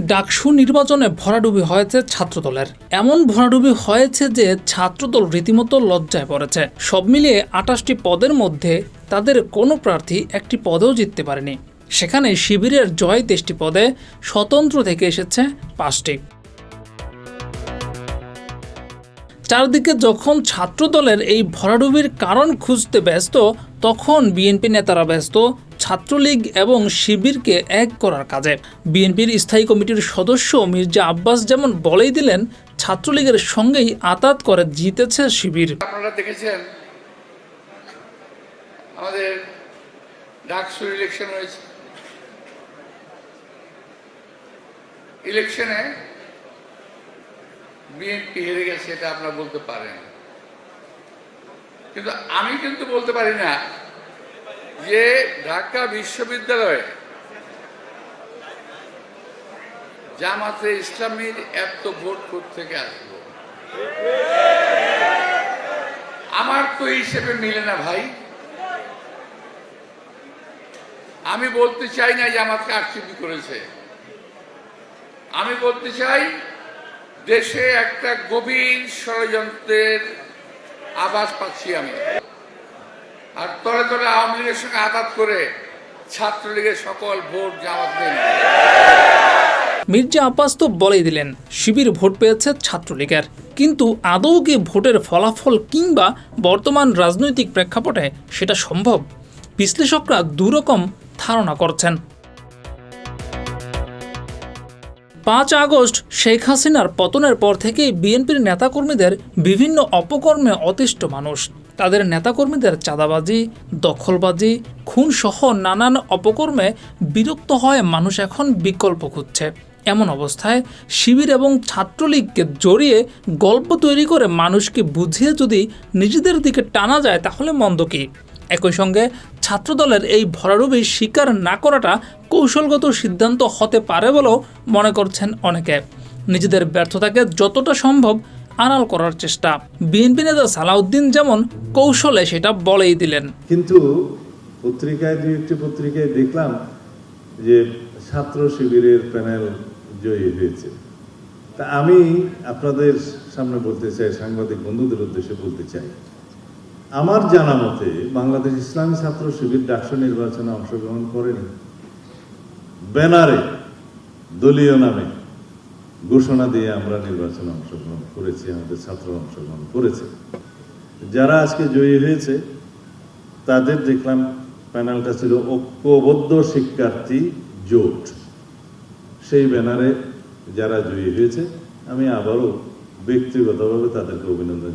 ডাকসু নির্বাচনে ভরাডুবি হয়েছে ছাত্রদলের। এমন ভরাডুবি হয়েছে যে ছাত্রদল রীতিমতো লজ্জায় পড়েছে। সব মিলিয়ে আটাশটি পদের মধ্যে তাদের কোনো প্রার্থী একটি পদেও জিততে পারেনি। সেখানে শিবিরের জয় তেষ্টি পদে স্বতন্ত্র থেকে এসেছে পাঁচটি। চারদিকে যখন ছাত্রদলের এই ভরাডুবির কারণ খুঁজতে ব্যস্ত, তখন বিএনপি নেতারা ব্যস্ত ছাত্রলীগ এবং শিবিরকে এক করার কাজে। বিএনপির স্থায়ী কমিটির সদস্য মির্জা আব্বাস যেমন বলেই দিলেন, ছাত্রলীগের সঙ্গেই আতাত করে জিতেছে শিবির। আপনারা দেখেছেন, আমাদের ডাকসুর ইলেকশন হয়েছে। ইলেকশনে বিএনপি হেরে গেছে, এটা আপনারা বলতে পারেন। কিন্তু আমি কিন্তু বলতে পারি না যে ঢাকা বিশ্ববিদ্যালয়ে জামাতে ইসলামীর এত ভোট থেকে আসলো আমার তো হিসেবে মিলে না ভাই। আমি বলতে চাই না যে আমাকে আরসিপি করেছে। আমি বলতে চাই, দেশে একটা গভীর ষড়যন্ত্রের আভাস পাচ্ছি আমি। আর তলে তলে আওয়ামী লীগের সঙ্গে আঘাত করে ছাত্রলীগের সকল ভোট জামাত মির্জা আব্বাস তো বলেই দিলেন, শিবির ভোট পেয়েছে ছাত্রলীগের। কিন্তু আদৌ কি ভোটের ফলাফল কিংবা বর্তমান রাজনৈতিক প্রেক্ষাপটে সেটা সম্ভব? বিশ্লেষকরা দুরকম ধারণা করছেন। পাঁচ আগস্ট, শেখ হাসিনার পতনের পর থেকেই বিএনপির নেতাকর্মীদের বিভিন্ন অপকর্মে অতিষ্ঠ মানুষ। তাদের নেতাকর্মীদের চাঁদাবাজি, দখলবাজি খুন সহ নানান অপকর্মে বিরক্ত হয় মানুষ এখন বিকল্প খুঁজছে। এমন অবস্থায় শিবির এবং ছাত্রলীগকে জড়িয়ে গল্প তৈরি করে মানুষকে বুঝিয়ে যদি নিজেদের দিকে টানা যায় তাহলে মন্দ কী? একই সঙ্গে ছাত্রদলের এই ভরাডুবি স্বীকার না করাটা কৌশলগত সিদ্ধান্ত হতে পারে বলেও মনে করছেন অনেকে। নিজেদের ব্যর্থতাকে যতটা সম্ভব আড়াল করার চেষ্টা। বিএনপি নেতা সালাউদ্দিন যেমন কৌশলে সেটা বলেই দিলেন। কিন্তু পত্রিকায় দু একটি পত্রিকায় দেখলাম যে ছাত্র শিবিরের প্যানেল জয়ী হয়েছে। তা আমি আপনাদের সামনে বলতে চাই, সাংবাদিক বন্ধুদের উদ্দেশ্যে বলতে চাই। আমার জানা মতে বাংলাদেশ ইসলামী ছাত্র শিবির ডাকসু নির্বাচনে অংশগ্রহণ করেনি। ব্যানারে দলীয় নামে ঘোষণা দিয়ে আমরা নির্বাচনে অংশগ্রহণ করেছি, আমাদের ছাত্র অংশগ্রহণ করেছে। যারা আজকে জয়ী হয়েছে, তাদের দেখলাম প্যানেলটা ছিল ঐক্যবদ্ধ শিক্ষার্থী জোট। সেই ব্যানারে যারা জয়ী হয়েছে, আমি আবারও ব্যক্তিগতভাবে তাদেরকে অভিনন্দন